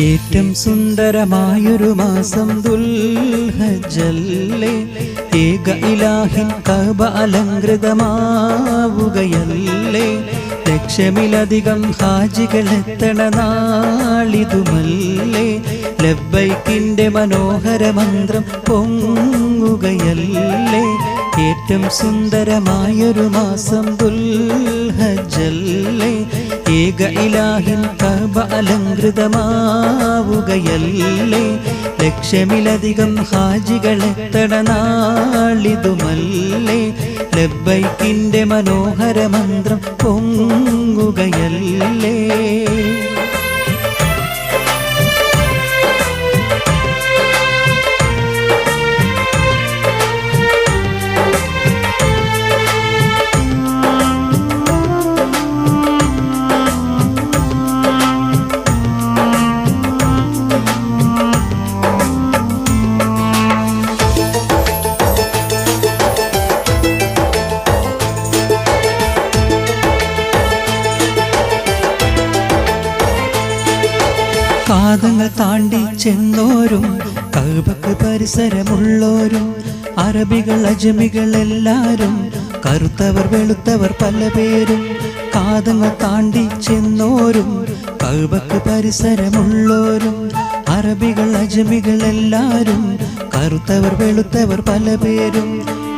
ഏറ്റം സുന്ദരമായൊരു മാസം ദുൽഹജല്ലേ. ഏക ഇലാഹിൻ കബ അലങ്കൃതമാവുകയല്ലേ ലക്ഷമിലധികം ഹാജികൾ എത്തണ നാളിതുമല്ലേ. ലബ്ബൈക്കിന്റെ മനോഹര മന്ത്രം പൊങ്ങുകയല്ലേ. ഏറ്റവും സുന്ദരമായൊരു മാസം ദുൽഹജല്ലേ. ഏക ഇലാഹിൻ കബ അലങ്കൃതമാവുകയല്ലേ ലക്ഷമിലധികം ഹാജികൾ നാളിതുമല്ലേ? ലബൈക്കിന്റെ മനോഹര മന്ത്രം പൊങ്ങുകയല്ലേ? പാദങ്ങൾ താണ്ടി ചെന്നോരും കഴുപക്ക് പരിസരമുള്ളോരും അറബികൾ അജമികൾ എല്ലാരും കറുത്തവർ വെളുത്തവർ പല പേരും കാതങ്ങൾ താണ്ടി ചെന്നോരും കഴുപക്ക് പരിസരമുള്ളോരും അറബികൾ അജമികൾ എല്ലാരും കറുത്തവർ വെളുത്തവർ പല പേരും.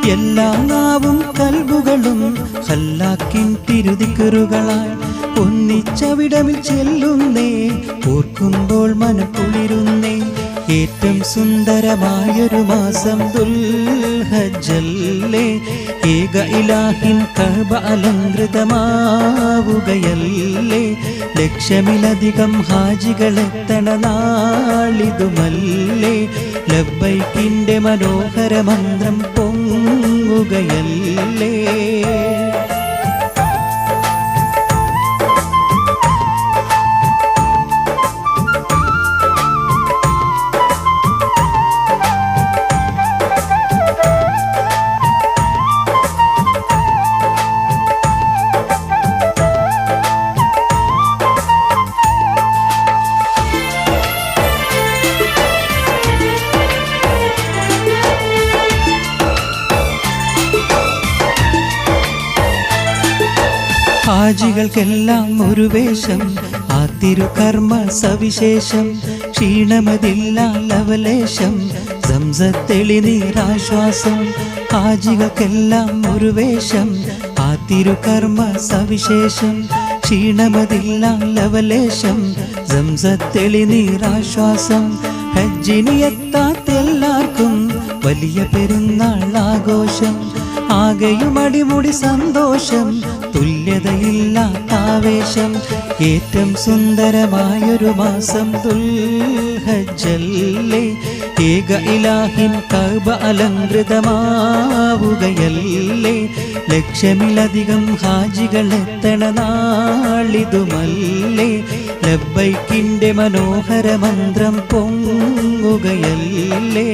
എല്ലാ നാവും കൽബുകളും ഹല്ലാക്കിൻ തിരുതിക്കറുകളായി. ഒന്നിച്ചവിടമിൽ ചെല്ലുന്നേ ഓർക്കുമ്പോൾ മനക്കുളിരുന്നേ. ഏറ്റവും സുന്ദരമായൊരു മാസം ദുൽഹജല്ലേ ഏക ഇലാഹിൻ കബ അലങ്കൃതമാവുകയല്ലേ. ലക്ഷമിലധികം ഹാജികളെത്തണ നാളിതുമല്ലേ. ലബൈക്കിന്റെ മനോഹര മന്ത്രം പൊങ്ങുകയല്ലേ. ഹാജികൾക്കെല്ലാം ഒരു വേഷം. ആ തിരുകർമ്മ സവിശേഷം. ക്ഷീണമതില്ല ലവലേശം സംസത്തെളിനീരാശ്വാസം ഹാജികൾക്കെല്ലാം ഒരു വേഷം. ആ തിരുകർമ്മ സവിശേഷം. ക്ഷീണമതില്ല ലവലേശം സംസത്തെളിനീരാശ്വാസം ഹജ്ജിനി എത്താത്തെല്ലാവർക്കും വലിയ പെരുന്നാൾ ആഘോഷം. ആകെയും അടിമുടി സന്തോഷം തുല്യതയില്ലാത്ത ആവേശം ഏറ്റവും സുന്ദരമായൊരു മാസം ദുൽഹജല്ലേ ഏക ഇലാഹിൻ കൗബ അലങ്കൃതമാവുകയല്ലേ ലക്ഷമിലധികം ഹാജികൾ എത്തണ നാളിതുമല്ലേ? ലബ്ബൈക്കിന്റെ മനോഹര മന്ത്രം പൊങ്ങുകയല്ലേ?